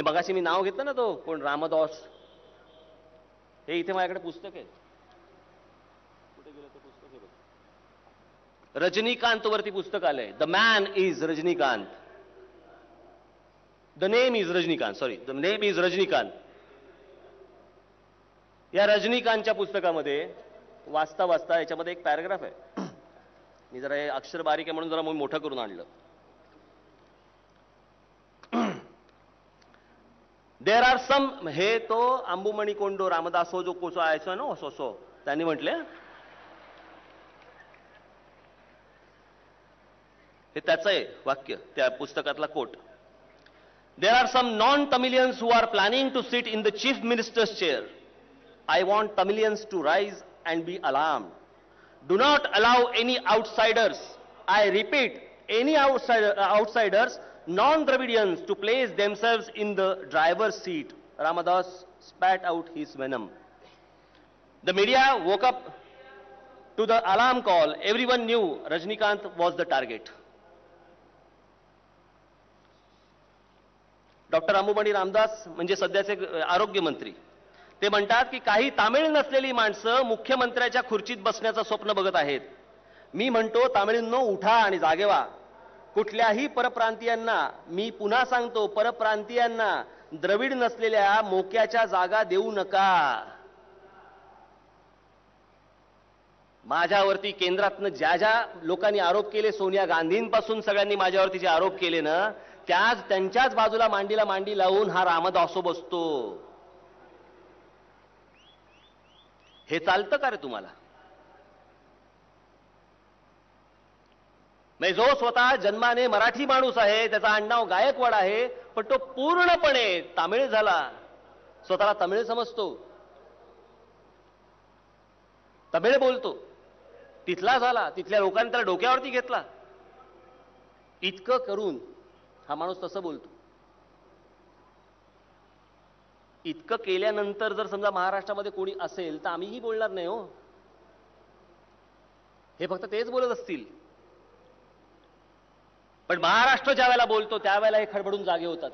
हे मगाशी मी नाव घेतलं ना तो कोण रामदास. हे इथे माझ्याकडे पुस्तक आहे. कुठे गेलं ते पुस्तक आहे रजनीकांत वरती पुस्तक आलंय. The man is Rajinikanth. The name is Rajinikanth. Sorry the name is Rajinikanth. या रजनीकांतच्या पुस्तकामध्ये वाचता वाचता याच्यामध्ये एक पॅराग्राफ आहे. मी जरा हे अक्षर बारीक आहे म्हणून जरा मी मोठं करून आणलं. देर आर सम हे तो अंबुमणी कोंडो रामदासो जो कोसो आयचो ना असो सो त्यांनी म्हटले हे त्याचं आहे वाक्य त्या पुस्तकातला quote. There are some non Tamilians who are planning to sit in the chief minister's chair I want Tamilians to rise and be alarm do not allow any outsiders I repeat any outsider, uh, non-Dravidians to place themselves in the driver's seat. Ramadas spat out his venom. The media woke up to the alarm call. Everyone knew Rajnikant was the target. Doctor Anbumani Ramadoss म्हणजे सध्याचे आरोग्य मंत्री ते म्हणतात की काही तामिळ नसलेली माणसं मुख्यमंत्र्याच्या खुर्चीत बसण्याचं स्वप्न बघत आहेत मी म्हणतो तामिळींनो उठा आणि जागेवा कुठल्याही परप्रांतीयांना मी पुन्हा सांगतो परप्रांतीयांना द्रविड नसलेल्या मोक्याच्या जागा देऊ नका. माझ्यावरती केंद्रातनं ज्या ज्या लोकांनी आरोप केले सोनिया गांधींपासून सगळ्यांनी माझ्यावरती जे आरोप केले ना त्याच त्यांच्याच बाजूला मांडीला मांडी लावून हा रामदासो बसतो. हे चालतं का रे तुम्हाला? म्हणजे जो स्वतः जन्माने मराठी माणूस आहे त्याचा आडनाव गायकवाड आहे पण तो पूर्णपणे तामिळ झाला. स्वतःला तमिळ समजतो. तमिळ बोलतो. तिथला झाला तिथल्या लोकांनी त्याला डोक्यावरती घेतला. इतकं करून हा माणूस तसं बोलतो. इतकं केल्यानंतर जर समजा महाराष्ट्रामध्ये कोणी असेल तर आम्हीही बोलणार नाही हो. हे फक्त तेच बोलत असतील. पण महाराष्ट्र ज्या वेळेला बोलतो त्यावेळेला हे खडबडून जागे होतात.